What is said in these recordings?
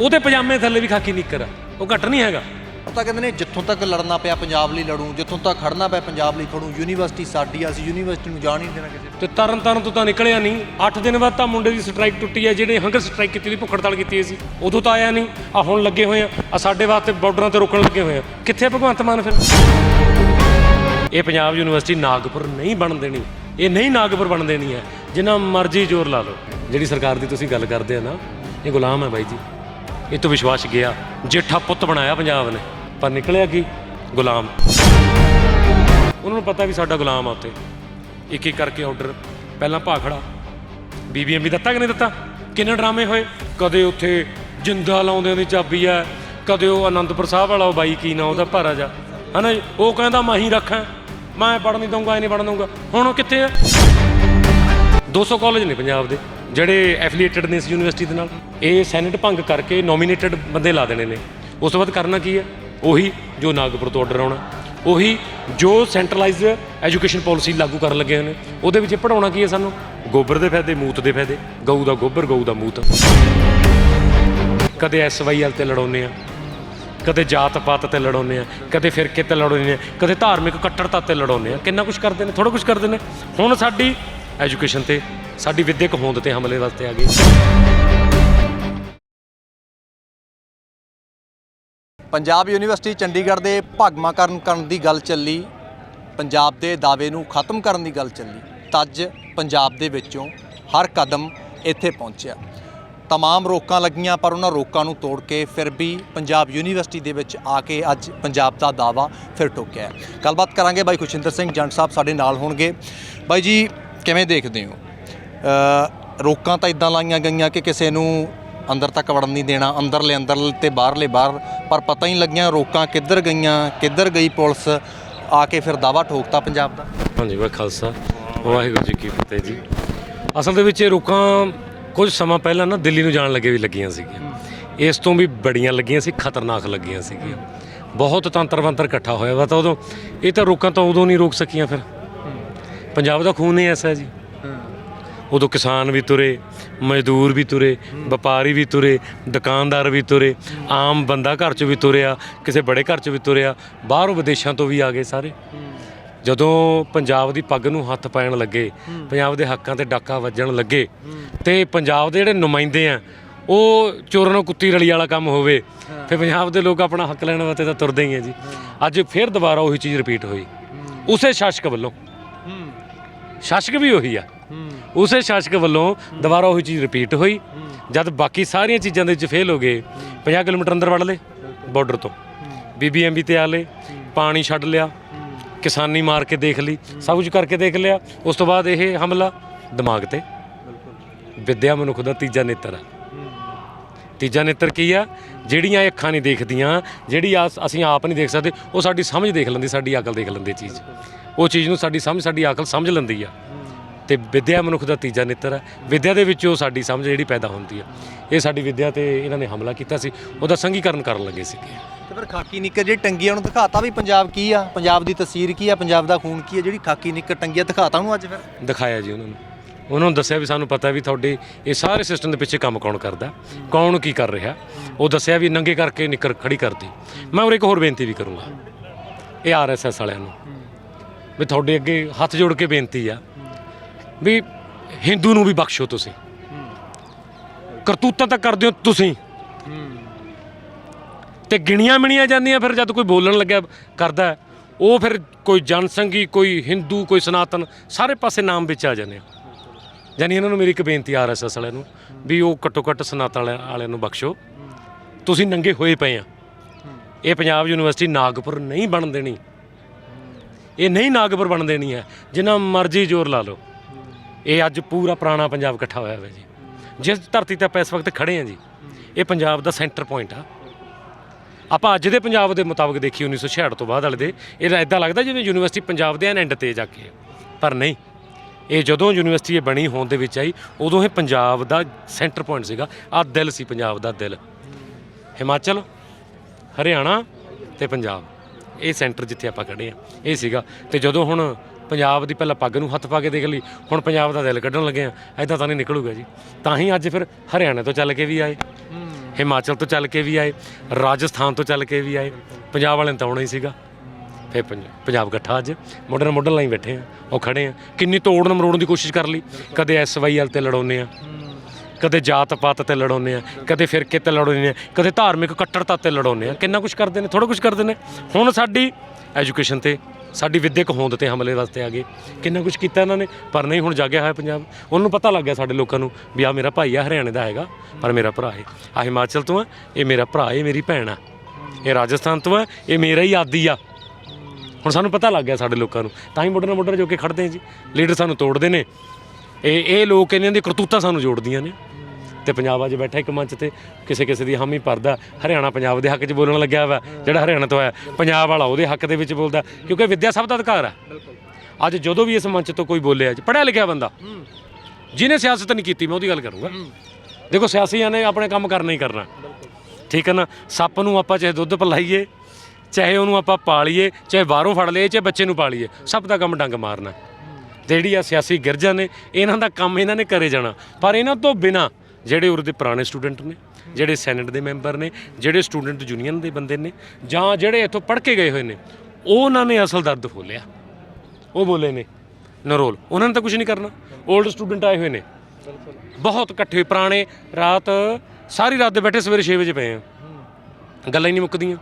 ਉਹਦੇ ਪਜਾਮੇ ਥੱਲੇ ਵੀ ਖਾਕੀ ਨਿੱਕਰ ਆ। ਉਹ ਘੱਟ ਨਹੀਂ ਹੈਗਾ। ਉਹ ਤਾਂ ਕਹਿੰਦੇ ਨੇ ਜਿੱਥੋਂ ਤੱਕ ਲੜਨਾ ਪਿਆ ਪੰਜਾਬ ਲਈ ਲੜੂੰ ਜਿੱਥੋਂ ਤੱਕ ਖੜਨਾ ਪਿਆ ਪੰਜਾਬ ਲਈ ਖੜੂੰ ਯੂਨੀਵਰਸਿਟੀ ਸਾਡੀ ਆ ਅਸੀਂ ਯੂਨੀਵਰਸਿਟੀ ਨੂੰ ਜਾਣ ਹੀ ਨਹੀਂ ਦੇਣਾ ਕਿਸੇ ਤੇ ਤਰਨ ਤਾਰਨ ਤੋਂ ਤਾਂ ਨਿਕਲਿਆ ਨਹੀਂ। 8 ਦਿਨ ਬਾਅਦ ਤਾਂ ਮੁੰਡੇ ਦੀ ਸਟ੍ਰਾਈਕ ਟੁੱਟੀ ਹੈ ਜਿਹੜੇ ਹੰਗਰ ਸਟ੍ਰਾਈਕ ਕੀਤੀ ਸੀ ਭੁੱਖ ਹੜਤਾਲ ਕੀਤੀ ਸੀ। ਉਦੋਂ ਤਾਂ ਆਇਆ ਨਹੀਂ। ਆ ਹੁਣ ਲੱਗੇ ਹੋਏ ਆ। ਆ ਸਾਡੇ ਵਾਸਤੇ ਬਾਰਡਰਾਂ ਤੇ ਰੋਕਣ ਲੱਗੇ ਹੋਏ ਆ। ਕਿੱਥੇ ਆ ਭਗਵੰਤ ਮਾਨ ਫਿਰ? ਇਹ ਪੰਜਾਬ ਯੂਨੀਵਰਸਿਟੀ ਨਾਗਪੁਰ ਨਹੀਂ ਬਣ ਦੇਣੀ। ਇਹ ਨਹੀਂ ਨਾਗਪੁਰ ਬਣ ਦੇਣੀ ਹੈ। ਜਿੰਨਾ ਮਰਜ਼ੀ ਜ਼ੋਰ ਲਾ ਲਓ। ਜਿਹੜੀ ਸਰਕਾਰ ਦੀ ਤੁਸੀਂ ਗੱਲ ਕਰਦੇ ਆ ਨਾ ਇਹ ਗੁਲਾਮ ਹੈ ਬਾਈ ਜੀ। ਇਹ ਤੋਂ ਵਿਸ਼ਵਾਸ ਗਿਆ, ਜੇਠਾ ਪੁੱਤ ਬਣਾਇਆ ਪੰਜਾਬ ਨੇ, ਪਰ ਨਿਕਲਿਆ ਕੀ? ਗੁਲਾਮ। ਉਹਨਾਂ ਨੂੰ ਪਤਾ ਵੀ ਸਾਡਾ ਗੁਲਾਮ ਆ ਉੱਥੇ। ਇੱਕ ਇੱਕ ਕਰਕੇ ਆਰਡਰ ਪਹਿਲਾਂ ਭਾਖੜਾ ਬੀਬੀਐਮ ਵੀ ਦਿੱਤਾ ਕਿ ਨਹੀਂ ਦਿੱਤਾ? ਕਿੰਨੇ ਡਰਾਮੇ ਹੋਏ? ਕਦੇ ਉੱਥੇ ਜਿੰਦਾ ਲਾਉਂਦੇ ਦੀ ਚਾਬੀ ਆ, ਕਦੇ ਉਹ ਆਨੰਦਪੁਰ ਸਾਹਿਬ ਵਾਲਾ, ਉਹ ਬਾਈ ਕੀ ਨਾ ਉਹਦਾ, ਭਾਰਾ ਜਾ ਹਨਾ ਜੀ? ਉਹ ਕਹਿੰਦਾ, ਮੈਂ ਹੀ ਰੱਖਾਂ। ਮੈਂ ਪੜ੍ਹ ਨਹੀਂ ਦਊਂਗਾ ਇਹ ਨਹੀਂ ਪੜ੍ਹਨ ਦਊਂਗਾ। ਹੁਣ ਉਹ ਕਿੱਥੇ ਆ? 200 ਕਾਲਜ ਨੇ ਪੰਜਾਬ ਦੇ, ਜਿਹੜੇ ਐਫੀਲੀਏਟਡ ਨੇ ਇਸ ਯੂਨੀਵਰਸਿਟੀ ਦੇ ਨਾਲ। ਇਹ ਸੈਨੇਟ ਭੰਗ ਕਰਕੇ ਨੋਮੀਨੇਟਡ ਬੰਦੇ ਲਾ ਦੇਣੇ ਨੇ। ਉਸ ਤੋਂ ਬਾਅਦ ਕਰਨਾ ਕੀ ਹੈ? ਉਹੀ ਜੋ ਨਾਗਪੁਰ ਤੋਂ ਆਰਡਰ ਆਉਣਾ। ਉਹੀ ਜੋ ਸੈਂਟਰਲਾਈਜ਼ਡ ਐਜੂਕੇਸ਼ਨ ਪਾਲਿਸੀ ਲਾਗੂ ਕਰਨ ਲੱਗੇ ਨੇ। ਉਹਦੇ ਵਿੱਚ ਪੜਾਉਣਾ ਕੀ ਹੈ ਸਾਨੂੰ? ਗੋਬਰ ਦੇ ਫਾਇਦੇ, ਮੂਤ ਦੇ ਫਾਇਦੇ। ਗਊ ਦਾ ਗੋਬਰ, ਗਊ ਦਾ ਮੂਤ। ਕਦੇ ਐਸਵਾਈਐਲ ਤੇ ਲੜਾਉਂਦੇ ਆ। ਕਦੇ ਜਾਤ ਪਾਤ ਤੇ ਲੜਾਉਂਦੇ ਆ। ਕਦੇ ਫਿਰਕੇ ਤੇ ਲੜਾਉਂਦੇ ਆ। ਕਦੇ ਧਾਰਮਿਕ ਕੱਟੜਤਾ ਤੇ ਲੜਾਉਂਦੇ ਆ। ਕਿੰਨਾ ਕੁਝ ਕਰਦੇ ਨੇ? ਥੋੜਾ ਕੁਝ ਕਰਦੇ ਨੇ। ਹੁਣ ਸਾਡੀ ਐਜੂਕੇਸ਼ਨ ਤੇ ਸਾਡੀ ਵਿਦਿਅਕ ਹੋਂਦ ਤੇ ਹਮਲੇ ਵਾਸਤੇ ਆ ਗਏ ਪੰਜਾਬ ਯੂਨੀਵਰਸਿਟੀ ਚੰਡੀਗੜ੍ਹ ਦੇ ਭਾਗਮਾਕਰਨ ਕਰਨ ਦੀ ਗੱਲ ਚੱਲੀ, ਪੰਜਾਬ ਦੇ ਦਾਅਵੇ ਨੂੰ ਖਤਮ ਕਰਨ ਦੀ ਗੱਲ ਚੱਲੀ ਤੱਜ ਪੰਜਾਬ ਦੇ ਵਿੱਚੋਂ ਹਰ ਕਦਮ ਇੱਥੇ ਪਹੁੰਚਿਆ। ਤਮਾਮ ਰੋਕਾਂ ਲੱਗੀਆਂ, ਪਰ ਉਹਨਾਂ ਰੋਕਾਂ ਨੂੰ ਤੋੜ ਕੇ ਫਿਰ ਵੀ ਪੰਜਾਬ ਯੂਨੀਵਰਸਿਟੀ ਦੇ ਵਿੱਚ ਆ ਕੇ ਅੱਜ ਪੰਜਾਬ ਦਾ ਦਾਅਵਾ ਫਿਰ ਟੋਕਿਆ ਗੱਲਬਾਤ ਕਰਾਂਗੇ ਬਾਈ ਖੁਸ਼ਿੰਦਰ ਸਿੰਘ ਜੰਡ ਸਾਹਿਬ ਸਾਡੇ ਨਾਲ ਹੋਣਗੇ। ਬਾਈ ਜੀ ਕਿਵੇਂ ਦੇਖਦੇ ਹੋ? ਰੋਕਾਂ ਤਾਂ ਇਦਾਂ ਲਾਈਆਂ ਗਈਆਂ ਕਿ ਕਿਸੇ ਨੂੰ ਅੰਦਰ ਤੱਕ ਵੜਨ ਨਹੀਂ ਦੇਣਾ, ਅੰਦਰਲੇ ਅੰਦਰ ਤੇ ਬਾਹਰਲੇ ਬਾਹਰ, ਪਰ ਪਤਾ ਹੀ ਨਹੀਂ ਲੱਗਿਆ ਰੋਕਾਂ ਕਿੱਧਰ ਗਈਆਂ, ਕਿੱਧਰ ਗਈ ਪੁਲਿਸ, ਆ ਕੇ ਫਿਰ ਦਾਵਾ ਠੋਕਤਾ ਪੰਜਾਬ ਦਾ। ਹਾਂਜੀ ਵਾ ਖਾਲਸਾ, ਵਾਹਿਗੁਰੂ ਜੀ ਕੀ ਫਤਿਹ ਜੀ। ਅਸਲ ਦੇ ਵਿੱਚ ਇਹ ਰੁਕਾਂ ਕੁਝ ਸਮਾਂ ਪਹਿਲਾਂ ਨਾ ਦਿੱਲੀ ਨੂੰ ਜਾਣ ਲੱਗੇ ਵੀ ਲੱਗੀਆਂ ਸੀਗੀਆਂ। ਇਸ ਤੋਂ ਵੀ ਬੜੀਆਂ ਲੱਗੀਆਂ ਸੀ, ਖਤਰਨਾਕ ਲੱਗੀਆਂ ਸੀਗੀਆਂ। ਬਹੁਤ ਤੰਤਰ ਮੰਤਰ ਇਕੱਠਾ ਹੋਇਆ ਵਾ ਤਾਂ ਉਦੋਂ, ਇਹ ਤਾਂ ਰੋਕਾਂ ਤਾਂ ਉਦੋਂ ਨਹੀਂ ਰੋਕ ਸਕੀਆਂ ਫਿਰ। ਪੰਜਾਬ ਦਾ ਖੂਨ ਹੀ ਐਸਾ ਹੈ ਜੀ। ਉਦੋਂ ਕਿਸਾਨ ਵੀ ਤੁਰੇ ਮਜ਼ਦੂਰ ਵੀ ਤੁਰੇ ਵਪਾਰੀ ਵੀ ਤੁਰੇ ਦੁਕਾਨਦਾਰ ਵੀ ਤੁਰੇ ਆਮ ਬੰਦਾ ਘਰ 'ਚ ਵੀ ਤੁਰਿਆ ਕਿਸੇ ਬੜੇ ਘਰ 'ਚ ਵੀ ਤੁਰਿਆ ਬਾਹਰੋਂ ਵਿਦੇਸ਼ਾਂ ਤੋਂ ਵੀ ਆ ਗਏ ਸਾਰੇ। ਜਦੋਂ ਪੰਜਾਬ ਦੀ ਪੱਗ ਨੂੰ ਹੱਥ ਪਾਉਣ ਲੱਗੇ ਪੰਜਾਬ ਦੇ ਹੱਕਾਂ ਤੇ ਡਾਕਾ ਵੱਜਣ ਲੱਗੇ ਤੇ ਪੰਜਾਬ ਦੇ ਜਿਹੜੇ ਨੁਮਾਇੰਦੇ ਆ ਉਹ ਚੋਰਾਂ ਨੂੰ ਕੁੱਤੀ ਰਲੀ ਵਾਲਾ ਕੰਮ ਹੋਵੇ ਫਿਰ ਪੰਜਾਬ ਦੇ ਲੋਕ ਆਪਣਾ ਹੱਕ ਲੈਣ ਵਾਸਤੇ ਤਾਂ ਤੁਰਦੇ ਹੀ ਆ ਜੀ। ਅੱਜ ਫਿਰ ਦੁਬਾਰਾ ਉਹੀ ਚੀਜ਼ ਰਿਪੀਟ ਹੋਈ। ਉਸੇ ਸ਼ਾਸਕ ਵੱਲੋਂ। ਸ਼ਾਸਕ ਵੀ ਉਹੀ ਆ। ਉਸੇ ਸ਼ਾਸਕ ਵੱਲੋਂ ਦੁਬਾਰਾ ਉਹੀ ਚੀਜ਼ ਰਿਪੀਟ ਹੋਈ। ਜਦ ਬਾਕੀ ਸਾਰੀਆਂ ਚੀਜ਼ਾਂ ਦੇ ਵਿੱਚ ਫੇਲ ਹੋ ਗਏ 50 ਕਿਲੋਮੀਟਰ ਅੰਦਰ ਵੜ ਲਏ ਬਾਰਡਰ ਤੋਂ। ਬੀਬੀਐਮਬੀ ਤੇ ਆ ਲਏ ਪਾਣੀ ਛੱਡ ਲਿਆ ਕਿਸਾਨੀ ਮਾਰ ਕੇ ਦੇਖ ਲਈ ਸਭ ਕੁਝ ਕਰਕੇ ਦੇਖ ਲਿਆ। ਉਸ ਤੋਂ ਬਾਅਦ ਇਹ ਹਮਲਾ ਦਿਮਾਗ ਤੇ। ਵਿਦਿਆ ਮਨੁੱਖ ਦਾ ਤੀਜਾ ਨੇਤਰ ਆ। ਤੀਜਾ ਨੇਤਰ ਕੀ ਆ? ਜਿਹੜੀਆਂ ਇਹ ਅੱਖਾਂ ਨਹੀਂ ਦੇਖਦੀਆਂ ਜਿਹੜੀ ਆਸ ਅਸੀਂ ਆਪ ਨਹੀਂ ਦੇਖ ਸਕਦੇ ਉਹ ਸਾਡੀ ਸਮਝ ਦੇਖ ਲੈਂਦੀ ਸਾਡੀ ਅਕਲ ਦੇਖ ਲੈਂਦੀ ਚੀਜ਼। ਉਹ ਚੀਜ਼ ਨੂੰ ਸਾਡੀ ਸਮਝ ਸਾਡੀ ਅਕਲ ਸਮਝ ਲੈਂਦੀ ਆ। ਤੇ ਵਿਦਿਆ ਮਨੁੱਖ ਦਾ ਤੀਜਾ ਨੇਤਰ ਹੈ ਵਿਦਿਆ ਦੇ ਵਿੱਚੋਂ ਸਾਡੀ ਸਮਝ ਜਿਹੜੀ ਪੈਦਾ ਹੁੰਦੀ ਆ। ਇਹ ਸਾਡੀ ਵਿਦਿਆ ਤੇ ਇਹਨਾਂ ਨੇ ਹਮਲਾ ਕੀਤਾ ਸੀ। ਉਹਦਾ ਸੰਘੀਕਰਨ ਕਰਨ ਲੱਗੇ ਸੀਗੇ ਤੇ ਫਿਰ ਖਾਕੀ ਨਿੱਕਰ ਜਿਹੜੀ ਟੰਗੀ ਆ ਉਹਨੂੰ ਦਿਖਾਤਾ ਵੀ ਪੰਜਾਬ ਕੀ ਆ? ਪੰਜਾਬ ਦੀ ਤਸਵੀਰ ਕੀ ਆ? ਪੰਜਾਬ ਦਾ ਖੂਨ ਕੀ ਆ? ਜਿਹੜੀ ਖਾਕੀ ਨਿੱਕਰ ਟੰਗੀ ਆ ਦਿਖਾਤਾ ਉਹਨੂੰ ਅੱਜ ਫਿਰ। ਦਿਖਾਇਆ ਜੀ ਉਹਨਾਂ ਨੂੰ। ਉਹਨਾਂ ਨੂੰ ਦੱਸਿਆ ਵੀ ਸਾਨੂੰ ਪਤਾ ਵੀ ਤੁਹਾਡੇ ਇਹ ਸਾਰੇ ਸਿਸਟਮ ਦੇ ਪਿੱਛੇ ਕੰਮ ਕੌਣ ਕਰਦਾ, ਕੌਣ ਕੀ ਕਰ ਰਿਹਾ। ਉਹ ਦੱਸਿਆ ਵੀ ਨੰਗੇ ਕਰਕੇ ਨਿਕਰ ਖੜੀ ਕਰਦੀ। ਮੈਂ ਹੋਰ ਇੱਕ ਹੋਰ ਬੇਨਤੀ ਵੀ ਕਰੂੰਗਾ, ਇਹ ਆਰਐਸਐਸ ਵਾਲਿਆਂ ਨੂੰ। ਵੀ ਤੁਹਾਡੇ ਅੱਗੇ ਹੱਥ ਜੋੜ ਕੇ ਬੇਨਤੀ ਆ, ਵੀ ਹਿੰਦੂ ਨੂੰ ਵੀ ਬਖਸ਼ੋ ਤੁਸੀਂ। ਕਰਤੂਤਾਂ ਤਾਂ ਕਰਦੇ ਹੋ ਤੁਸੀਂ। ਤੇ ਗਿਣੀਆਂ ਮਿਣੀਆਂ ਜਾਂਦੀਆਂ ਫਿਰ ਜਦ ਕੋਈ ਬੋਲਣ ਲੱਗਿਆ ਕਰਦਾ, ਉਹ ਫਿਰ ਕੋਈ ਜਨਸੰਘੀ ਕੋਈ ਹਿੰਦੂ, ਕੋਈ ਸਨਾਤਨ, ਸਾਰੇ ਪਾਸੇ ਨਾਮ ਵਿੱਚ ਆ ਜਾਂਦੇ ਆ। ਯਾਨੀ ਇਹਨਾਂ ਨੂੰ ਮੇਰੀ ਇੱਕ ਬੇਨਤੀ ਆਰਐਸਐਸ ਵਾਲਿਆਂ ਨੂੰ ਵੀ ਉਹ ਘੱਟੋ ਘੱਟ ਸਨਾਤਨ ਵਾਲਿਆਂ- ਵਾਲਿਆਂ ਨੂੰ ਬਖਸ਼ੋ। ਤੁਸੀਂ ਨੰਗੇ ਹੋਏ ਪਏ ਆ। ਇਹ ਪੰਜਾਬ ਯੂਨੀਵਰਸਿਟੀ ਨਾਗਪੁਰ ਨਹੀਂ ਬਣ ਦੇਣੀ। ਇਹ ਨਹੀਂ ਨਾਗਪੁਰ ਬਣ ਦੇਣੀ ਹੈ। ਜਿੰਨਾ ਮਰਜ਼ੀ ਜ਼ੋਰ ਲਾ ਲਓ। ਇਹ ਅੱਜ ਪੂਰਾ ਪੁਰਾਣਾ ਪੰਜਾਬ ਇਕੱਠਾ ਹੋਇਆ ਹੋਇਆ ਜੀ। ਜਿਸ ਧਰਤੀ ਤੇ ਆਪਾਂ ਇਸ ਵਕਤ ਖੜੇ ਆ ਜੀ, ਇਹ ਪੰਜਾਬ ਦਾ ਸੈਂਟਰ ਪੁਆਇੰਟ ਆ। ਆਪਾਂ ਅੱਜ ਦੇ ਪੰਜਾਬ ਦੇ ਮੁਤਾਬਕ ਦੇਖੀ 1966 ਤੋਂ ਬਾਅਦ ਵਾਲੇ ਦੇ। ਇਹਦਾ ਇਦਾਂ ਲੱਗਦਾ ਜਿਵੇਂ ਯੂਨੀਵਰਸਿਟੀ ਪੰਜਾਬ ਦੇ ਐਂਡ ਤੇ ਜਾ ਕੇ ਪਰ ਨਹੀਂ। ਇਹ ਜਦੋਂ ਯੂਨੀਵਰਸਿਟੀ ਇਹ ਬਣੀ ਹੋਣ ਦੇ ਵਿੱਚ ਆਈ ਉਦੋਂ ਇਹ ਪੰਜਾਬ ਦਾ ਸੈਂਟਰ ਪੁਆਇੰਟ ਸੀਗਾ। ਆ ਦਿਲ ਸੀ ਪੰਜਾਬ ਦਾ ਦਿਲ। ਹਿਮਾਚਲ ਹਰਿਆਣਾ ਤੇ ਪੰਜਾਬ। ਇਹ ਸੈਂਟਰ ਜਿੱਥੇ ਆਪਾਂ ਖੜੇ ਆ ਇਹ ਸੀਗਾ। ਤੇ ਜਦੋਂ ਹੁਣ ਪੰਜਾਬ ਦੀ ਪਹਿਲਾਂ ਪੱਗ ਨੂੰ ਹੱਥ ਪਾ ਕੇ ਦੇਖ ਲਈ ਹੁਣ ਪੰਜਾਬ ਦਾ ਦਿਲ ਕੱਢਣ ਲੱਗੇ ਆ ਐਦਾਂ ਤਾਂ ਨਹੀਂ ਨਿਕਲੂਗਾ ਜੀ। ਤਾਂ ਹੀ ਅੱਜ ਫਿਰ ਹਰਿਆਣੇ ਤੋਂ ਚੱਲ ਕੇ ਵੀ ਆਏ ਹਿਮਾਚਲ ਤੋਂ ਚੱਲ ਕੇ ਵੀ ਆਏ ਰਾਜਸਥਾਨ ਤੋਂ ਚੱਲ ਕੇ ਵੀ ਆਏ ਪੰਜਾਬ ਵਾਲਿਆਂ ਤਾਂ ਆਉਣਾ ਹੀ ਸੀਗਾ। ਫਿਰ ਪੰਜ- ਪੰਜਾਬ ਇਕੱਠਾ ਅੱਜ। ਮੋਢੇ ਮੋਢੇ ਲਾਈ ਬੈਠੇ ਆ। ਉਹ ਖੜੇ ਆ। ਕਿੰਨੀ ਤੋੜਨ ਮਰੋੜਨ ਦੀ ਕੋਸ਼ਿਸ਼ ਕਰ ਲਈ। ਕਦੇ ਐਸਵਾਈਐਲ ਤੇ ਲੜਾਉਂਦੇ ਆ। ਕਦੇ ਜਾਤ ਪਾਤ ਤੇ ਲੜਾਉਂਦੇ ਆ। ਕਦੇ ਫਿਰਕੇ ਤੇ ਲੜਾਉਂਦੇ ਆ ਕਦੇ ਧਾਰਮਿਕ ਕੱਟੜਤਾ ਤੇ ਲੜਾਉਂਦੇ ਆ। ਕਿੰਨਾ ਕੁਝ ਕਰਦੇ ਨੇ ਥੋੜਾ ਕੁਝ ਕਰਦੇ ਨੇ। ਹੁਣ ਸਾਡੀ ਐਜੂਕੇਸ਼ਨ ਤੇ, ਸਾਡੀ ਵਿਦਿਅਕ ਹੋਂਦ ਤੇ ਹਮਲੇ ਵਾਸਤੇ ਆ ਗਏ। ਕਿੰਨਾ ਕੁਝ ਕੀਤਾ ਇਹਨਾਂ ਨੇ, ਪਰ ਨਹੀਂ, ਹੁਣ ਜਾਗਿਆ ਹੋਇਆ ਪੰਜਾਬ। ਉਹਨੂੰ ਪਤਾ ਲੱਗ ਗਿਆ ਸਾਡੇ ਲੋਕਾਂ ਨੂੰ ਵੀ ਆ ਮੇਰਾ ਭਾਈ ਆ, ਹਰਿਆਣੇ ਦਾ ਹੈਗਾ, ਪਰ ਮੇਰਾ ਭਰਾ ਹੈ। ਆ ਹਿਮਾਚਲ ਤੋਂ ਆ, ਇਹ ਮੇਰਾ ਭਰਾ, ਇਹ ਮੇਰੀ ਭੈਣ ਆ। ਇਹ ਰਾਜਸਥਾਨ ਤੋਂ ਆ, ਇਹ ਮੇਰਾ ਹੀ ਆਦੀ ਆ। ਹੁਣ ਸਾਨੂੰ ਪਤਾ ਲੱਗ ਗਿਆ ਸਾਡੇ ਲੋਕਾਂ ਨੂੰ। ਤਾਂ ਹੀ ਮੋਢੇ ਨਾਲ ਮੋਢੇ ਜੋ ਕੇ ਖੜਦੇ ਆ ਜੀ। ਲੀਡਰ ਸਾਨੂੰ ਤੋੜਦੇ ਨੇ। ਇਹ ਇਹ ਲੋਕ ਇਹਨਾਂ ਦੀ ਕਰਤੂਤਾਂ ਸਾਨੂੰ ਜੋੜਦੀਆਂ ਨੇ। ਤੇ ਪੰਜਾਬ ਅੱਜ ਬੈਠਾ ਇੱਕ ਮੰਚ ਤੇ। ਕਿਸੇ ਕਿਸੇ ਦੀ ਹਾਮੀ ਭਰਦਾ। ਹਰਿਆਣਾ ਪੰਜਾਬ ਦੇ ਹੱਕ 'ਚ ਬੋਲਣ ਲੱਗਿਆ ਵਾ। ਜਿਹੜਾ ਹਰਿਆਣਾ ਤੋਂ ਆਇਆ। ਪੰਜਾਬ ਵਾਲਾ ਉਹਦੇ ਹੱਕ ਦੇ ਵਿੱਚ ਬੋਲਦਾ। ਕਿਉਂਕਿ ਵਿਦਿਆ ਸਭ ਦਾ ਅਧਿਕਾਰ ਹੈ ਅੱਜ ਜਦੋਂ ਵੀ ਇਸ ਮੰਚ ਤੋਂ ਕੋਈ ਬੋਲਿਆ ਜੀ, ਪੜ੍ਹਿਆ ਲਿਖਿਆ ਬੰਦਾ। ਜਿਹਨੇ ਸਿਆਸਤ ਨਹੀਂ ਕੀਤੀ, ਮੈਂ ਉਹਦੀ ਗੱਲ ਕਰੂੰਗਾ। ਦੇਖੋ ਸਿਆਸੀਆਂ ਨੇ ਆਪਣੇ ਕੰਮ ਕਰਨਾ ਹੀ ਕਰਨਾ। ਠੀਕ ਹੈ ਨਾ? ਸੱਪ ਨੂੰ ਆਪਾਂ ਚਾਹੇ ਦੁੱਧ ਪਿਲਾਈਏ ਚਾਹੇ ਉਹਨੂੰ ਆਪਾਂ ਪਾਲੀਏ ਚਾਹੇ ਬਾਹਰੋਂ ਫੜ ਲਈਏ ਚਾਹੇ ਬੱਚੇ ਨੂੰ ਪਾਲੀਏ ਸਭ ਦਾ ਕੰਮ ਡੰਗ ਮਾਰਨਾ। ਤੇ ਜਿਹੜੀ ਆ ਸਿਆਸੀ ਗਿਰਜਾਂ ਨੇ ਇਹਨਾਂ ਦਾ ਕੰਮ ਇਹਨਾਂ ਨੇ ਕਰੇ ਜਾਣਾ। ਪਰ ਇਹਨਾਂ ਤੋਂ ਬਿਨਾ ਜਿਹੜੇ ਉਰੇ ਦੇ ਪੁਰਾਣੇ ਸਟੂਡੈਂਟ ਨੇ ਜਿਹੜੇ ਸੈਨੇਟ ਦੇ ਮੈਂਬਰ ਨੇ ਜਿਹੜੇ ਸਟੂਡੈਂਟ ਯੂਨੀਅਨ ਦੇ ਬੰਦੇ ਨੇ ਜਾਂ ਜਿਹੜੇ ਇੱਥੋਂ ਪੜ੍ਹ ਕੇ ਗਏ ਹੋਏ ਨੇ ਉਹਨਾਂ ਨੇ ਅਸਲ ਦਰਦ ਫੋਲਿਆ ਉਹ ਬੋਲੇ ਨੇ ਨਰੋਲ ਉਹਨਾਂ ਨੇ ਤਾਂ ਕੁਝ ਨਹੀਂ ਕਰਨਾ। 올ਡ ਸਟੂਡੈਂਟ ਆਏ ਹੋਏ ਨੇ। ਬਹੁਤ ਇਕੱਠੇ ਹੋਏ, ਪੁਰਾਣੇ ਰਾਤ ਸਾਰੀ ਰਾਤ ਦੇ ਬੈਠੇ ਸਵੇਰੇ 6 ਵਜੇ ਪਏ ਆ। ਗੱਲਾਂ ਹੀ ਨਹੀਂ ਮੁੱਕਦੀਆਂ।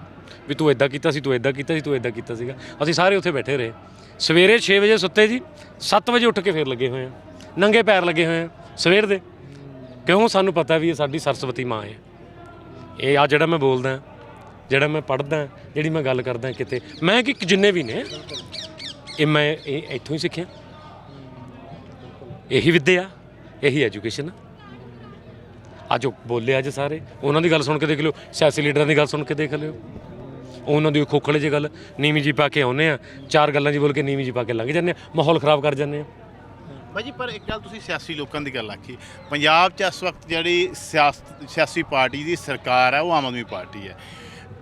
ਵੀ ਤੂੰ ਇਦਾਂ ਕੀਤਾ ਸੀ, ਤੂੰ ਇਦਾਂ ਕੀਤਾ ਸੀ, ਤੂੰ ਇਦਾਂ ਕੀਤਾ ਸੀਗਾ। ਅਸੀਂ ਸਾਰੇ ਉੱਥੇ ਬੈਠੇ ਰਹੇ। ਸਵੇਰੇ 6 ਵਜੇ ਸੁੱਤੇ ਜੀ 7 ਵਜੇ ਉੱਠ ਕੇ ਫੇਰ ਲੱਗੇ ਹੋਏ ਆ। ਨੰਗੇ ਪੈਰ ਲੱਗੇ ਹੋਏ ਆ, ਸਵੇਰ ਦੇ। ਕਿਉਂ? ਸਾਨੂੰ ਪਤਾ ਵੀ ਇਹ ਸਾਡੀ ਸਰਸਵਤੀ ਮਾਂ ਹੈ। ਇਹ ਆ ਜਿਹੜਾ ਮੈਂ ਬੋਲਦਾ, ਜਿਹੜਾ ਮੈਂ ਪੜ੍ਹਦਾ, ਜਿਹੜੀ ਮੈਂ ਗੱਲ ਕਰਦਾ ਕਿਤੇ। ਮੈਂ ਕਿ ਜਿੰਨੇ ਵੀ ਨੇ, ਇਹ ਮੈਂ ਇਹ ਇੱਥੋਂ ਹੀ ਸਿੱਖਿਆ। ਇਹੀ ਵਿਦਿਆ, ਇਹੀ ਐਜੂਕੇਸ਼ਨ ਅੱਜ ਉਹ ਬੋਲੇ ਅੱਜ ਸਾਰੇ। ਉਹਨਾਂ ਦੀ ਗੱਲ ਸੁਣ ਕੇ ਦੇਖ ਲਿਓ, ਸਿਆਸੀ ਲੀਡਰਾਂ ਦੀ ਗੱਲ ਸੁਣ ਕੇ ਦੇਖ ਲਿਓ। ਉਹਨਾਂ ਦੀ ਖੋਖਲੇ ਜੀ ਗੱਲ ਨੀਵੀਂ ਜੀ ਪਾ ਕੇ ਆਉਨੇ ਆ ਚਾਰ ਗੱਲਾਂ ਜੀ ਬੋਲ ਕੇ ਨੀਵੀਂ ਜੀ ਪਾ ਕੇ ਲੰਘ ਜਾਂਦੇ ਆ ਮਾਹੌਲ ਖਰਾਬ ਕਰ ਜਾਂਦੇ ਆ। ਭਾਜੀ ਪਰ ਇੱਕ ਗੱਲ ਤੁਸੀਂ ਸਿਆਸੀ ਲੋਕਾਂ ਦੀ ਗੱਲ ਆਖੀ। ਪੰਜਾਬ 'ਚ ਇਸ ਵਕਤ ਜਿਹੜੀ ਸਿਆਸਤ ਸਿਆਸੀ ਪਾਰਟੀ ਦੀ ਸਰਕਾਰ ਹੈ ਉਹ ਆਮ ਆਦਮੀ ਪਾਰਟੀ ਹੈ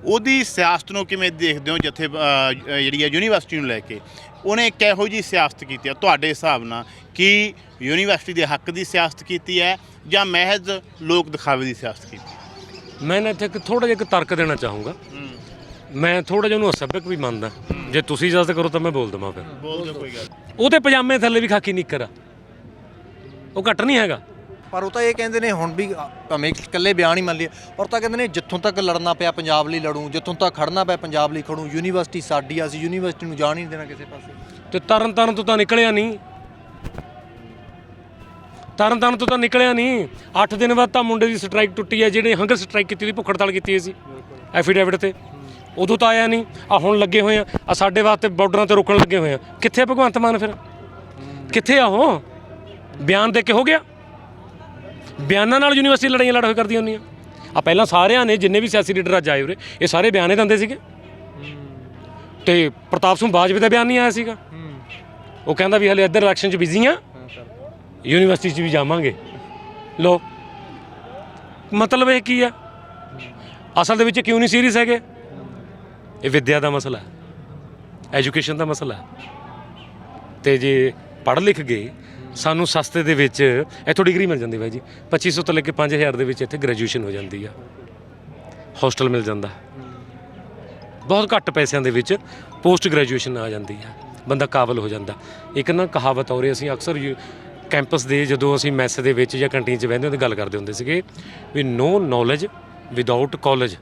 ਉਹਦੀ ਸਿਆਸਤ ਨੂੰ ਕਿਵੇਂ ਦੇਖਦੇ ਹੋ ਜਿੱਥੇ ਜਿਹੜੀ ਹੈ ਯੂਨੀਵਰਸਿਟੀ ਨੂੰ ਲੈ ਕੇ? ਉਹਨੇ ਕਿਹੋ ਜੀ ਸਿਆਸਤ ਕੀਤੀ ਹੈ ਤੁਹਾਡੇ ਹਿਸਾਬ ਨਾਲ ਕੀ ਯੂਨੀਵਰਸਿਟੀ ਦੇ ਹੱਕ ਦੀ ਸਿਆਸਤ ਕੀਤੀ ਹੈ ਜਾਂ ਮਹਿਜ਼ ਲੋਕ ਦਿਖਾਵੇ ਦੀ ਸਿਆਸਤ ਕੀਤੀ ਮੈਂ ਨਾ ਇੱਥੇ ਇੱਕ ਥੋੜਾ ਜਿਹਾ ਇੱਕ ਤਰਕ ਦੇਣਾ ਚਾਹੂੰਗਾ। ਮੈਂ ਥੋੜਾ ਜਿਹਾ ਉਹਨੂੰ ਅਸਭਿਅਕ ਵੀ ਮੰਨਦਾ। ਜੇ ਤੁਸੀਂ ਇਜਾਜ਼ਤ ਕਰੋ ਤਾਂ ਮੈਂ ਬੋਲ ਦਵਾਂ ਫਿਰ। ਬੋਲ ਦਿਓ ਕੋਈ ਗੱਲ ਉਹਦੇ ਪਜਾਮੇ ਥੱਲੇ ਵੀ ਖਾਕੀ ਨਿੱਕਰ ਆ। ਉਹ ਘੱਟ ਨਹੀਂ ਹੈਗਾ। ਪਰ ਉਹ ਤਾਂ ਇਹ ਕਹਿੰਦੇ ਨੇ ਹੁਣ ਵੀ ਭਾਵੇਂ ਇਕੱਲੇ ਬਿਆਨ ਹੀ ਮੰਨ ਲਈਏ ਔਰ ਤਾਂ ਕਹਿੰਦੇ ਨੇ ਜਿੱਥੋਂ ਤੱਕ ਲੜਨਾ ਪਿਆ ਪੰਜਾਬ ਲਈ ਲੜੂੰ ਜਿੱਥੋਂ ਤੱਕ ਖੜਨਾ ਪਿਆ ਪੰਜਾਬ ਲਈ ਖੜੂੰ ਯੂਨੀਵਰਸਿਟੀ ਸਾਡੀ ਆ ਅਸੀਂ ਯੂਨੀਵਰਸਿਟੀ ਨੂੰ ਜਾਣ ਹੀ ਨਹੀਂ ਦੇਣਾ ਕਿਸੇ ਪਾਸੇ। ਤੇ ਤਰਨ ਤਾਰਨ ਤੋਂ ਤਾਂ ਨਿਕਲਿਆ ਨਹੀਂ। ਤਰਨ ਤਾਰਨ ਤੋਂ ਤਾਂ ਨਿਕਲਿਆ ਨਹੀਂ। 8 ਦਿਨ ਬਾਅਦ ਤਾਂ ਮੁੰਡੇ ਦੀ ਸਟ੍ਰਾਈਕ ਟੁੱਟੀ ਹੈ ਜਿਹੜੇ ਹੰਗਰ ਸਟ੍ਰਾਈਕ ਕੀਤੀ ਸੀ ਭੁੱਖ ਹੜਤਾਲ ਕੀਤੀ ਸੀ। ਐਫੀਡੇਵਿਟ ਤੇ। ਉਦੋਂ ਤਾਂ ਆਇਆ ਨਹੀਂ ਆ ਹੁਣ ਲੱਗੇ ਹੋਏ ਆ ਆ ਸਾਡੇ ਵਾਸਤੇ ਬਾਰਡਰਾਂ ਤੇ ਰੋਕਣ ਲੱਗੇ ਹੋਏ ਆ। ਕਿੱਥੇ ਭਗਵੰਤ ਮਾਨ ਫਿਰ? ਕਿੱਥੇ ਆ ਉਹ? ਬਿਆਨ ਦੇ ਕੇ ਹੋ ਗਿਆ? ਬਿਆਨਾਂ ਨਾਲ ਯੂਨੀਵਰਸਿਟੀ ਲੜਾਈਆਂ ਲੜ ਹੋਈ ਕਰਦੀਆਂ ਹੁੰਦੀਆਂ। ਆ ਪਹਿਲਾਂ ਸਾਰਿਆਂ ਨੇ ਜਿੰਨੇ ਵੀ ਸਿਆਸੀ ਲੀਡਰ ਅੱਜ ਆਏ ਉਰੇ, ਇਹ ਸਾਰੇ ਬਿਆਨੇ ਦਿੰਦੇ ਸੀਗੇ। ਤੇ ਪ੍ਰਤਾਪ ਸਿੰਘ ਬਾਜਵੇ ਦਾ ਬਿਆਨ ਨਹੀਂ ਆਇਆ ਸੀਗਾ। ਉਹ ਕਹਿੰਦਾ ਵੀ ਹਲੇ ਇੱਧਰ ਇਲੈਕਸ਼ਨ 'ਚ ਬਿਜ਼ੀ ਆ। ਯੂਨੀਵਰਸਿਟੀ 'ਚ ਵੀ ਜਾਵਾਂਗੇ। ਲੋ ਮਤਲਬ ਇਹ ਕੀ ਆ? ਅਸਲ ਦੇ ਵਿੱਚ ਕਿਉਂ ਨਹੀਂ ਸੀਰੀਅਸ ਹੈਗੇ? ਇਹ ਵਿੱਦਿਆ ਦਾ ਮਸਲਾ ਹੈ, ਐਜੂਕੇਸ਼ਨ ਦਾ ਮਸਲਾ ਹੈ। ਤੇ ਜੇ ਪੜ੍ਹ ਲਿਖ ਗਏ, ਸਾਨੂੰ ਸਸਤੇ ਦੇ ਵਿੱਚ ਇੱਥੋਂ ਡਿਗਰੀ ਮਿਲ ਜਾਂਦੀ ਬਾਈ ਜੀ। 2500 ਤੋਂ ਲੈ ਕੇ 5000 ਦੇ ਵਿੱਚ ਇੱਥੇ ਗ੍ਰੈਜੂਏਸ਼ਨ ਹੋ ਜਾਂਦੀ ਆ। ਹੋਸਟਲ ਮਿਲ ਜਾਂਦਾ। ਬਹੁਤ ਘੱਟ ਪੈਸਿਆਂ ਦੇ ਵਿੱਚ ਪੋਸਟ ਗ੍ਰੈਜੂਏਸ਼ਨ ਆ ਜਾਂਦੀ ਆ। ਬੰਦਾ ਕਾਬਲ ਹੋ ਜਾਂਦਾ। ਇੱਕ ਨਾ ਕਹਾਵਤ ਔਰੇ ਅਸੀਂ ਅਕਸਰ ਯੂ- ਕੈਂਪਸ ਦੇ ਜਦੋਂ ਅਸੀਂ ਮੈਸ ਦੇ ਵਿੱਚ ਜਾਂ ਕੰਟੀਨ 'ਚ ਬਹਿੰਦੇ ਹੁੰਦੇ, ਗੱਲ ਕਰਦੇ ਹੁੰਦੇ ਸੀਗੇ ਵੀ no knowledge without college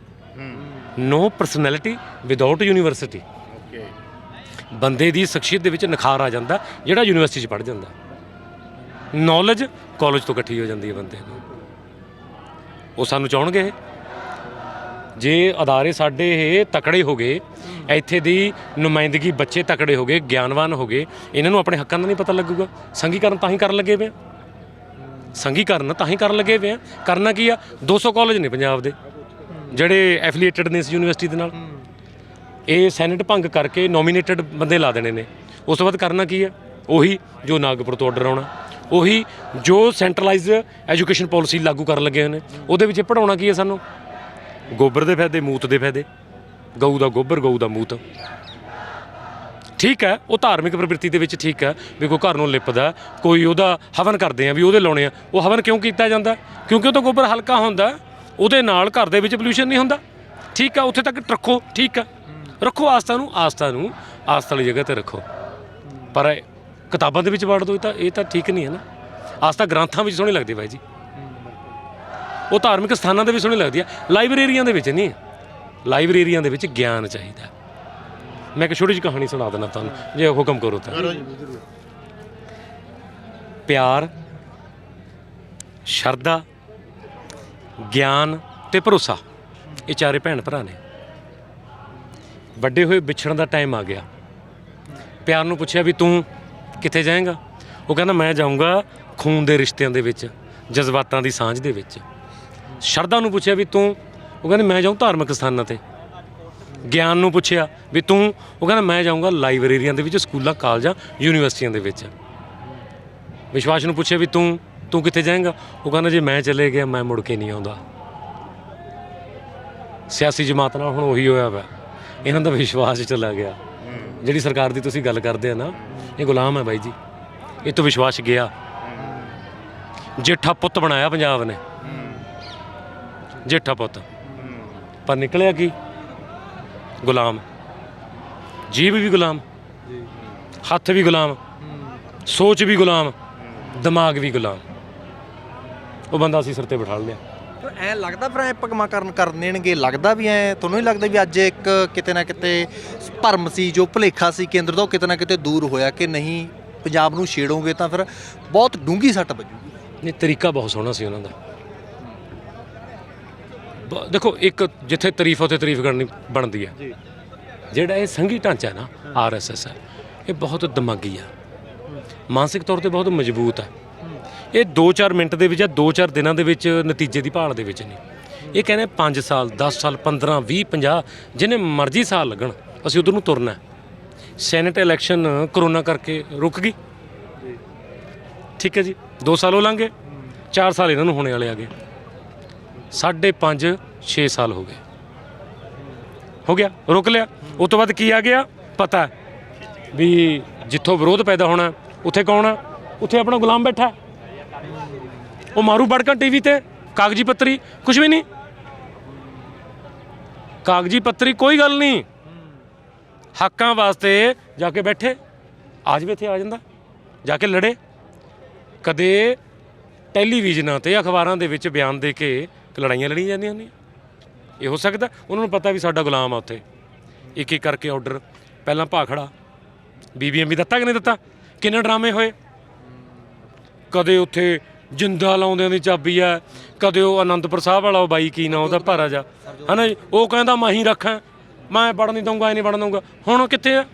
no personality without university okay ਬੰਦੇ ਦੀ ਸ਼ਖਸੀਅਤ ਦੇ ਵਿੱਚ ਨਿਖਾਰ ਆ ਜਾਂਦਾ ਜਿਹੜਾ ਯੂਨੀਵਰਸਿਟੀ 'ਚ ਪੜ੍ਹ ਜਾਂਦਾ। ਨੌਲੇਜ ਕਾਲਜ ਤੋਂ ਇਕੱਠੀ ਹੋ ਜਾਂਦੀ ਹੈ ਬੰਦੇ ਨੂੰ ਉਹ ਸਾਨੂੰ ਚਾਹਣਗੇ। ਜੇ ਅਦਾਰੇ ਸਾਡੇ ਇਹ ਤਕੜੇ ਹੋ ਗਏ ਇੱਥੇ ਦੀ ਨੁਮਾਇੰਦਗੀ ਬੱਚੇ ਤਕੜੇ ਹੋ ਗਏ ਗਿਆਨਵਾਨ ਹੋ ਗਏ ਇਹਨਾਂ ਨੂੰ ਆਪਣੇ ਹੱਕਾਂ ਦਾ ਨਹੀਂ ਪਤਾ ਲੱਗੂਗਾ। ਸੰਘੀਕਰਨ ਤਾਂ ਹੀ ਕਰਨ ਲੱਗੇ ਪਏ। ਸੰਘੀਕਰਨ ਤਾਂ ਹੀ ਕਰਨ ਲੱਗੇ ਪਏ ਕਰਨਾ ਕੀ ਆ? 200 ਕਾਲਜ ਨੇ ਪੰਜਾਬ ਦੇ। ਜਿਹੜੇ ਐਫੀਲੀਏਟਡ ਨੇ ਇਸ ਯੂਨੀਵਰਸਿਟੀ ਦੇ ਨਾਲ, ਇਹ ਸੈਨੇਟ ਭੰਗ ਕਰਕੇ ਨੋਮੀਨੇਟਡ ਬੰਦੇ ਲਾ ਦੇਣੇ ਨੇ। ਉਸ ਤੋਂ ਬਾਅਦ ਕਰਨਾ ਕੀ ਹੈ? ਉਹੀ ਜੋ ਨਾਗਪੁਰ ਤੋਂ ਆਰਡਰ ਆਉਣਾ। ਉਹੀ ਜੋ ਸੈਂਟਰਲਾਈਜ਼ ਐਜੂਕੇਸ਼ਨ ਪਾਲਿਸੀ ਲਾਗੂ ਕਰਨ ਲੱਗੇ ਹੋਏ ਨੇ। ਉਹਦੇ ਵਿੱਚ ਪੜਾਉਣਾ ਕੀ ਹੈ ਸਾਨੂੰ? ਗੋਬਰ ਦੇ ਫਾਇਦੇ, ਮੂਤ ਦੇ ਫਾਇਦੇ। ਗਊ ਦਾ ਗੋਬਰ, ਗਊ ਦਾ ਮੂਤ। ਠੀਕ ਹੈ, ਉਹ ਧਾਰਮਿਕ ਪ੍ਰਵਿਰਤੀ ਦੇ ਵਿੱਚ ਠੀਕ ਹੈ, ਵੀ ਕੋਈ ਘਰ ਨੂੰ ਲਿਪਦਾ, ਕੋਈ ਉਹਦਾ ਹਵਨ ਕਰਦੇ ਆ, ਵੀ ਉਹਦੇ ਲਾਉਣੇ ਆ। ਉਹ ਹਵਨ ਕਿਉਂ ਕੀਤਾ ਜਾਂਦਾ? ਕਿਉਂਕਿ ਉਹ ਤਾਂ ਗੋਬਰ ਹਲਕਾ ਹੁੰਦਾ। ਉਹਦੇ ਨਾਲ ਘਰ ਦੇ ਵਿੱਚ ਪੋਲੂਸ਼ਨ ਨਹੀਂ ਹੁੰਦਾ। ਠੀਕ ਆ ਉੱਥੇ ਤੱਕ ਰੱਖੋ ਠੀਕ ਆ। ਰੱਖੋ ਆਸਥਾ ਨੂੰ ਆਸਥਾ ਨੂੰ ਆਸਥਾ ਵਾਲੀ ਜਗ੍ਹਾ ਤੇ ਰੱਖੋ। ਪਰ ਕਿਤਾਬਾਂ ਦੇ ਵਿੱਚ ਵੜ ਦੋ ਇਹ ਤਾਂ ਇਹ ਤਾਂ ਠੀਕ ਨਹੀਂ ਹੈ ਨਾ। ਆਸਥਾ ਗ੍ਰੰਥਾਂ ਵਿੱਚ ਸੋਹਣੀ ਲੱਗਦੀ ਬਾਈ ਜੀ। ਉਹ ਧਾਰਮਿਕ ਸਥਾਨਾਂ ਦੇ ਵਿੱਚ ਸੋਹਣੀ ਲੱਗਦੀ ਹੈ। ਲਾਇਬ੍ਰੇਰੀਆਂ ਦੇ ਵਿੱਚ ਨਹੀਂ ਲਾਇਬ੍ਰੇਰੀਆਂ ਦੇ ਵਿੱਚ ਗਿਆਨ ਚਾਹੀਦਾ ਮੈਂ ਇੱਕ ਛੋਟੀ ਜਿਹੀ ਕਹਾਣੀ ਸੁਣਾ ਦਿੰਦਾ ਤੁਹਾਨੂੰ ਜੇ ਹੁਕਮ ਕਰੋ ਤਾਂ। ਪਿਆਰ ਸ਼ਰਧਾ ਗਿਆਨ ਤੇ ਭਰੋਸਾ। ਇਹ ਚਾਰੇ ਭੈਣ ਭਰਾ ਨੇ। ਵੱਡੇ ਹੋਏ ਵਿਛੜਨ ਦਾ ਟਾਈਮ ਆ ਗਿਆ। ਪਿਆਰ ਨੂੰ ਪੁੱਛਿਆ ਵੀ ਤੂੰ ਕਿੱਥੇ ਜਾਏਂਗਾ? ਉਹ ਕਹਿੰਦਾ, ਮੈਂ ਜਾਊਂਗਾ ਖੂਨ ਦੇ ਰਿਸ਼ਤਿਆਂ ਦੇ ਵਿੱਚ, ਜਜ਼ਬਾਤਾਂ ਦੀ ਸਾਂਝ ਦੇ ਵਿੱਚ। ਸ਼ਰਧਾ ਨੂੰ ਪੁੱਛਿਆ ਵੀ ਤੂੰ, ਉਹ ਕਹਿੰਦਾ, ਮੈਂ ਜਾਊਂ ਧਾਰਮਿਕ ਸਥਾਨਾਂ ਤੇ। ਗਿਆਨ ਨੂੰ ਪੁੱਛਿਆ ਵੀ ਤੂੰ, ਉਹ ਕਹਿੰਦਾ, ਮੈਂ ਜਾਊਂਗਾ ਲਾਇਬ੍ਰੇਰੀਆਂ ਦੇ ਵਿੱਚ, ਸਕੂਲਾਂ, ਕਾਲਜਾਂ, ਯੂਨੀਵਰਸਿਟੀਆਂ ਦੇ ਵਿੱਚ। ਵਿਸ਼ਵਾਸ ਨੂੰ ਪੁੱਛਿਆ ਵੀ ਤੂੰ ਤੂੰ ਕਿੱਥੇ ਜਾਏਂਗਾ? ਉਹ ਕਹਿੰਦਾ ਜੇ ਮੈਂ ਚਲੇ ਗਿਆ ਮੈਂ ਮੁੜ ਕੇ ਨਹੀਂ ਆਉਂਦਾ। ਸਿਆਸੀ ਜਮਾਤ ਨਾਲ ਹੁਣ ਉਹੀ ਹੋਇਆ ਵਾ। ਇਹਨਾਂ ਦਾ ਵਿਸ਼ਵਾਸ ਚਲਾ ਗਿਆ। ਜਿਹੜੀ ਸਰਕਾਰ ਦੀ ਤੁਸੀਂ ਗੱਲ ਕਰਦੇ ਆ ਨਾ ਇਹ ਗੁਲਾਮ ਹੈ ਬਾਈ ਜੀ। ਇਹ ਤੋਂ ਵਿਸ਼ਵਾਸ ਗਿਆ। ਜੇਠਾ ਪੁੱਤ ਬਣਾਇਆ ਪੰਜਾਬ ਨੇ। ਜੇਠਾ ਪੁੱਤ। ਪਰ ਨਿਕਲਿਆ ਕੀ? ਗੁਲਾਮ। ਜੀਬ ਵੀ ਗੁਲਾਮ। ਹੱਥ ਵੀ ਗੁਲਾਮ। ਸੋਚ ਵੀ ਗੁਲਾਮ। ਦਿਮਾਗ ਵੀ ਗੁਲਾਮ। ਉਹ ਬੰਦਾ ਅਸੀਂ ਸਿਰ ਤੇ ਬਿਠਾ ਲਿਆ। ਐ ਲੱਗਦਾ ਫਿਰ ਐ ਭਗਮਾ ਕਰਨ ਕਰ ਦੇਣਗੇ ਲੱਗਦਾ ਵੀ ਐ ਤੁਹਾਨੂੰ ਨਹੀਂ ਲੱਗਦਾ ਵੀ ਅੱਜ ਇੱਕ ਕਿਤੇ ਨਾ ਕਿਤੇ ਭਰਮ ਸੀ ਜੋ ਭੁਲੇਖਾ ਸੀ ਕੇਂਦਰ ਤੋਂ ਕਿਤੇ ਨਾ ਕਿਤੇ ਦੂਰ ਹੋਇਆ ਕਿ ਨਹੀਂ ਪੰਜਾਬ ਨੂੰ ਛੇੜੋਗੇ ਤਾਂ ਫਿਰ ਬਹੁਤ ਡੂੰਗੀ ਸੱਟ ਵੱਜੂਗੀ। ਨਹੀਂ ਤਰੀਕਾ ਬਹੁਤ ਸੋਹਣਾ ਸੀ ਉਹਨਾਂ ਦਾ। ਬ- ਦੇਖੋ ਇੱਕ ਜਿੱਥੇ ਤਾਰੀਫ ਉੱਥੇ ਤਾਰੀਫ ਕਰਨੀ ਬਣਦੀ ਹੈ ਜੀ। ਜਿਹੜਾ ਇਹ ਸੰਘੀ ਢਾਂਚਾ ਹੈ। ਨਾ ਆਰਐਸਐਸ ਹੈ ਇਹ ਬਹੁਤ ਦਿਮਾਗੀ ਆ। ਮਾਨਸਿਕ ਤੌਰ ਤੇ ਬਹੁਤ ਮਜ਼ਬੂਤ ਹੈ ਇਹ 2-4 ਮਿੰਟ ਦੇ ਵਿੱਚ ਜਾਂ 2-4 ਦਿਨਾਂ ਦੇ ਵਿੱਚ ਨਤੀਜੇ ਦੀ ਭਾਲ ਦੇ ਵਿੱਚ ਨੇ। ਇਹ ਕਹਿੰਦੇ 5 ਸਾਲ 10 ਸਾਲ 15 20 50 ਜਿੰਨੇ ਮਰਜ਼ੀ ਸਾਲ ਲੱਗਣ, ਅਸੀਂ ਉਧਰ ਨੂੰ ਤੁਰਨਾ ਹੈ। ਸੈਨੇਟ ਇਲੈਕਸ਼ਨ ਕਰੋਨਾ ਕਰਕੇ ਰੁਕ ਗਈ। ਠੀਕ ਹੈ ਜੀ 2 ਸਾਲ ਉਹ ਲੰਘੇ 4 ਸਾਲ ਇਹਨਾਂ ਨੂੰ ਹੋਣੇ ਵਾਲੇ ਆ ਗਏ ਸਾਢੇ 5 6 ਸਾਲ ਹੋ ਗਏ। ਹੋ ਗਿਆ, ਰੁਕ ਲਿਆ। ਉਸ ਤੋਂ ਬਾਅਦ ਕੀ ਆ ਗਿਆ? ਪਤਾ ਵੀ ਜਿੱਥੋਂ ਵਿਰੋਧ ਪੈਦਾ ਹੋਣਾ, ਉੱਥੇ ਕੌਣ ਆ? ਉੱਥੇ ਆਪਣਾ ਗੁਲਾਮ ਬੈਠਾ ਹੈ। ਉਹ ਮਾਰੂ ਬੜਕਾ ਟੀਵੀ ਤੇ, ਕਾਗਜ਼ੀ ਪੱਤਰੀ ਕੁਝ ਵੀ ਨਹੀਂ। ਕਾਗਜ਼ੀ ਪੱਤਰੀ ਕੋਈ ਗੱਲ ਨਹੀਂ। ਹੱਕਾਂ ਵਾਸਤੇ ਜਾ ਕੇ ਬੈਠੇ, ਆ ਜਾਵੇ ਇੱਥੇ ਆ ਜਾਂਦਾ, ਜਾ ਕੇ ਲੜੇ। ਕਦੇ ਟੈਲੀਵਿਜ਼ਨਾਂ ਤੇ ਅਖਬਾਰਾਂ ਦੇ ਵਿੱਚ ਬਿਆਨ ਦੇ ਕੇ ਲੜਾਈਆਂ ਲੜੀਆਂ ਜਾਂਦੀਆਂ ਨੇ ਇਹ ਹੋ ਸਕਦਾ, ਉਹਨਾਂ ਨੂੰ ਪਤਾ ਵੀ ਸਾਡਾ ਗੁਲਾਮ ਆ ਉੱਥੇ। ਇੱਕ ਇੱਕ ਕਰਕੇ ਆਰਡਰ ਪਹਿਲਾਂ ਭਾਖੜਾ ਬੀਬੀਐਮਬੀ ਦਿੱਤਾ ਕਿ ਨਹੀਂ ਦਿੱਤਾ? ਕਿੰਨੇ ਡਰਾਮੇ ਹੋਏ? ਕਦੇ ਉੱਥੇ ਜਿੰਦਾ ਲਾਉਂਦਿਆਂ ਦੀ ਚਾਬੀ ਆ, ਕਦੇ ਉਹ ਆਨੰਦਪੁਰ ਸਾਹਿਬ ਵਾਲਾ ਉਹ ਬਾਈ ਕੀ ਨਾ ਉਹਦਾ ਭਾਰਾ ਜਾ ਹਨਾ ਜੀ? ਉਹ ਕਹਿੰਦਾ, ਮੈਂ ਹੀ ਰੱਖਾਂ। ਮੈਂ ਵੜਨ ਨਹੀਂ ਦਊਂਗਾ ਇਹ ਨਹੀਂ ਵੜਨ ਦਊਂਗਾ। ਹੁਣ ਉਹ ਕਿੱਥੇ ਆ?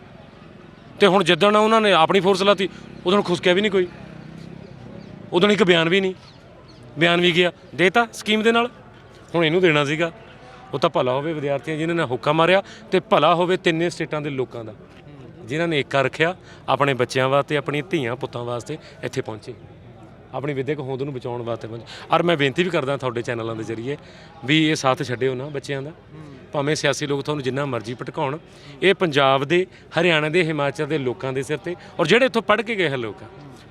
ਤੇ ਹੁਣ ਜਿੱਦਣ ਉਹਨਾਂ ਨੇ ਆਪਣੀ ਫੋਰਸ ਲਾਤੀ ਉਦੋਂ ਖੁਸਕਿਆ ਵੀ ਨਹੀਂ ਕੋਈ। ਉਦੋਂ ਇੱਕ ਬਿਆਨ ਵੀ ਨਹੀਂ। ਬਿਆਨ ਵੀ ਗਿਆ, ਦੇਤਾ ਸਕੀਮ ਦੇ ਨਾਲ? ਹੁਣ ਇਹਨੂੰ ਦੇਣਾ ਸੀਗਾ। ਉਹ ਤਾਂ ਭਲਾ ਹੋਵੇ ਵਿਦਿਆਰਥੀਆਂ ਜਿਨ੍ਹਾਂ ਨੇ ਹੁੱਕਾ ਮਾਰਿਆ ਤੇ ਭਲਾ ਹੋਵੇ ਤਿੰਨੇ ਸਟੇਟਾਂ ਦੇ ਲੋਕਾਂ ਦਾ। ਜਿਨ੍ਹਾਂ ਨੇ ਏਕਾ ਰੱਖਿਆ, ਆਪਣੇ ਬੱਚਿਆਂ ਵਾਸਤੇ, ਆਪਣੀਆਂ ਧੀਆਂ ਪੁੱਤਾਂ ਵਾਸਤੇ ਇੱਥੇ ਪਹੁੰਚੇ। ਆਪਣੀ ਵਿਦਿਅਕ ਹੋਂਦ ਨੂੰ ਬਚਾਉਣ ਵਾਸਤੇ ਪਹੁੰਚੇ ਔਰ ਮੈਂ ਬੇਨਤੀ ਵੀ ਕਰਦਾ ਤੁਹਾਡੇ ਚੈਨਲਾਂ ਦੇ ਜ਼ਰੀਏ ਵੀ ਇਹ ਸਾਥ ਛੱਡਿਓ ਨਾ ਬੱਚਿਆਂ ਦਾ। ਭਾਵੇਂ ਸਿਆਸੀ ਲੋਕ ਤੁਹਾਨੂੰ ਜਿੰਨਾ ਮਰਜ਼ੀ ਭਟਕਾਉਣ, ਇਹ ਪੰਜਾਬ ਦੇ, ਹਰਿਆਣਾ ਦੇ, ਹਿਮਾਚਲ ਦੇ ਲੋਕਾਂ ਦੇ ਸਿਰ ਤੇ ਔਰ ਜਿਹੜੇ ਇੱਥੋਂ ਪੜ੍ਹ ਕੇ ਗਏ ਹਨ ਲੋਕ,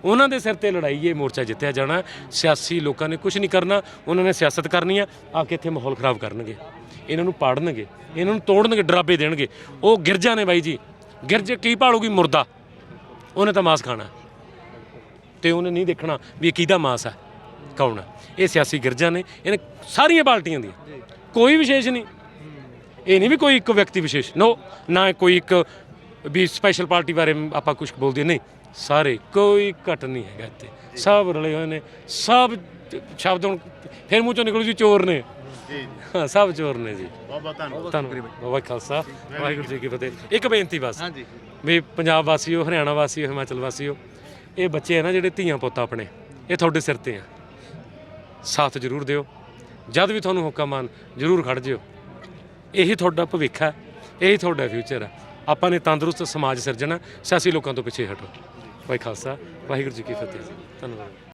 ਉਹਨਾਂ ਦੇ ਸਿਰ ਤੇ ਲੜਾਈ ਇਹ ਮੋਰਚਾ ਜਿੱਤਿਆ ਜਾਣਾ। ਸਿਆਸੀ ਲੋਕਾਂ ਨੇ ਕੁਝ ਨਹੀਂ ਕਰਨਾ, ਉਹਨਾਂ ਨੇ ਸਿਆਸਤ ਕਰਨੀ ਆ ਆ ਕੇ ਇੱਥੇ ਮਾਹੌਲ ਖਰਾਬ ਕਰਨਗੇ। ਇਹਨਾਂ ਨੂੰ ਪਾੜਨਗੇ, ਇਹਨਾਂ ਨੂੰ ਤੋੜਨਗੇ, ਡਰਾਬੇ ਦੇਣਗੇ। ਉਹ ਗਿਰਜਾ ਨੇ ਬਾਈ ਜੀ, ਗਿਰਜ ਕੀ ਭਾਲੂਗੀ ਮੁਰਦਾ, ਉਹਨੇ ਤਾਂ ਮਾਸ ਖਾਣਾ। ਤੇ ਉਹਨੇ ਨਹੀਂ ਦੇਖਣਾ ਵੀ ਇਹ ਕਿਹਦਾ ਮਾਸ ਹੈ ਕੌਣ ਹੈ ਇਹ ਸਿਆਸੀ ਗਿਰਜਾ ਨੇ ਇਹਨੇ ਸਾਰੀਆਂ ਪਾਰਟੀਆਂ ਦੀਆਂ। ਕੋਈ ਵਿਸ਼ੇਸ਼ ਨਹੀਂ। ਇਹ ਨਹੀਂ ਵੀ ਕੋਈ ਇੱਕ ਵਿਅਕਤੀ ਵਿਸ਼ੇਸ਼। ਨੋ ਨਾ ਕੋਈ ਇੱਕ ਵੀ ਸਪੈਸ਼ਲ ਪਾਰਟੀ ਬਾਰੇ ਆਪਾਂ ਕੁਝ ਬੋਲਦੇ ਨਹੀਂ ਸਾਰੇ ਕੋਈ ਘਟ ਨਹੀਂ ਹੈਗਾ ਇੱਥੇ। ਸਭ ਰਲੇ ਹੋਏ ਨੇ। ਸਭ ਸ਼ਬਦ ਹੁਣ ਫਿਰ ਮੂੰਹ ਚੋਂ ਨਿਕਲੂ ਜੀ ਚੋਰ ਨੇ। ਜੀ। ਹਾਂ ਸਭ ਚੋਰ ਨੇ ਜੀ। ਬਹੁਤ ਬਹੁਤ ਧੰਨਵਾਦ। ਧੰਨਵਾਦ। ਬਾਬਾ ਖਾਲਸਾ। ਵਾਹਿਗੁਰੂ ਜੀ ਕੀ ਫਤਿਹ। ਇੱਕ ਬੇਨਤੀ ਬਸ। ਹਾਂਜੀ। ਵੀ ਪੰਜਾਬ ਵਾਸੀਓ ਹਰਿਆਣਾ ਵਾਸੀਓ ਹਿਮਾਚਲ ਵਾਸੀਓ ਇਹ ਬੱਚੇ ਆ ਨਾ ਜਿਹੜੇ ਧੀਆਂ ਪੁੱਤ ਆਪਣੇ, ਇਹ ਤੁਹਾਡੇ ਸਿਰ ਤੇ ਆ। ਸਾਥ ਜ਼ਰੂਰ ਦਿਓ। ਜਦ ਵੀ ਤੁਹਾਨੂੰ ਹੁਕਮ ਆਨ ਜ਼ਰੂਰ ਖੜ ਜਿਓ। ਇਹੀ ਤੁਹਾਡਾ ਭਵਿੱਖ ਹੈ ਇਹੀ ਤੁਹਾਡਾ ਫਿਊਚਰ ਹੈ ਆਪਾਂ ਨੇ ਤੰਦਰੁਸਤ ਸਮਾਜ ਸਿਰਜਣਾ, ਸਿਆਸੀ ਲੋਕਾਂ ਤੋਂ ਪਿੱਛੇ ਹਟੋ। ਵਾਹਿ ਖਾਲਸਾ, ਵਾਹਿਗੁਰੂ ਜੀ ਕੀ ਫਤਿਹ। ਧੰਨਵਾਦ।